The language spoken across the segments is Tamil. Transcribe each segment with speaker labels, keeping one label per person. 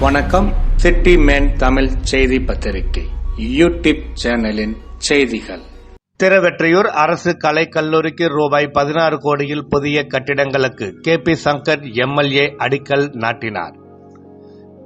Speaker 1: வணக்கம். சிட்டி மேன் தமிழ் செய்தி பத்திரிகை. யூடியூப் சேனலின் செய்திகள்.
Speaker 2: திருவெற்றியூர் அரசு கலை கல்லூரிக்கு ரூபாய் பதினாறு கோடியில் புதிய கட்டிடங்களுக்கு கே பி சங்கர் எம்எல்ஏ அடிக்கல் நாட்டினார்.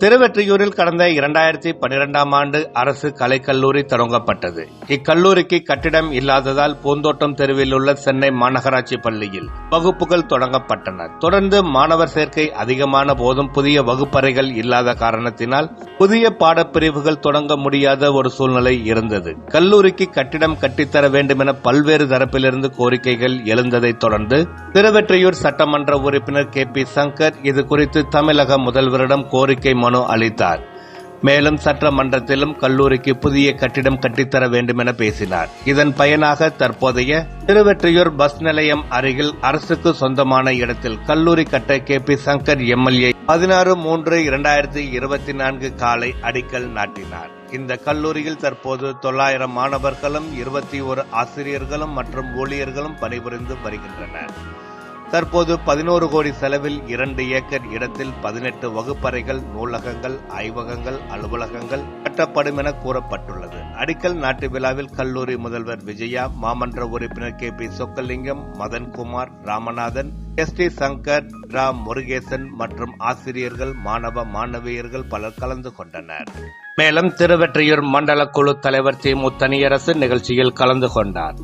Speaker 2: திருவெற்றியூரில் கடந்த இரண்டாயிரத்தி பன்னிரெண்டாம் ஆண்டு அரசு கலைக்கல்லூரி தொடங்கப்பட்டது. இக்கல்லூரிக்கு கட்டிடம் இல்லாததால் பூந்தோட்டம் தெருவில் உள்ள சென்னை மாநகராட்சி பள்ளியில் வகுப்புகள் தொடங்கப்பட்டன. தொடர்ந்து மாணவர் சேர்க்கை அதிகமான போதும் புதிய வகுப்பறைகள் இல்லாத காரணத்தினால் புதிய பாடப்பிரிவுகள் தொடங்க முடியாத ஒரு சூழ்நிலை இருந்தது. கல்லூரிக்கு கட்டிடம் கட்டித்தர வேண்டும் என பல்வேறு தரப்பிலிருந்து கோரிக்கைகள் எழுந்ததைத் தொடர்ந்து திருவெற்றியூர் சட்டமன்ற உறுப்பினர் கே பி சங்கர் இது குறித்து தமிழக முதல்வரிடம் கோரிக்கை மனு அளித்தார். மேலும் சட்டமன்றத்திலும் கல்லூரிக்கு புதிய கட்டிடம் கட்டித்தர வேண்டும் என பேசினார். இதன் பயனாக தற்போதைய திருவெற்றியூர் பஸ் நிலையம் அருகில் அரசுக்கு சொந்தமான இடத்தில் கல்லூரி கட்ட கே பி சங்கர் எம்எல்ஏ பதினாறு மூன்று இரண்டாயிரத்தி இருபத்தி நான்கு காலை அடிக்கல் நாட்டினார். இந்த கல்லூரியில் தற்போது தொள்ளாயிரம் மாணவர்களும் இருபத்தி ஒரு ஆசிரியர்களும் மற்றும் ஊழியர்களும் பணிபுரிந்து வருகின்றனர். தற்போது பதினோரு கோடி செலவில் இரண்டு ஏக்கர் இடத்தில் பதினெட்டு வகுப்பறைகள் நூலகங்கள் ஆய்வகங்கள் அலுவலகங்கள் கட்டப்படும் என கூறப்பட்டுள்ளது. அடிக்கல் நாட்டு விழாவில் கல்லூரி முதல்வர் விஜயா மாமன்ற உறுப்பினர் K P Chockalingam Madhankumar Ramanathan S T Sankar ரா முருகேசன் மற்றும் ஆசிரியர்கள் மாணவ மாணவியர்கள் பலர் கலந்து கொண்டனர். மேலும் திருவெற்றியூர் மண்டல குழு தலைவர் தி முத்தனியரசு நிகழ்ச்சியில் கலந்து கொண்டார்.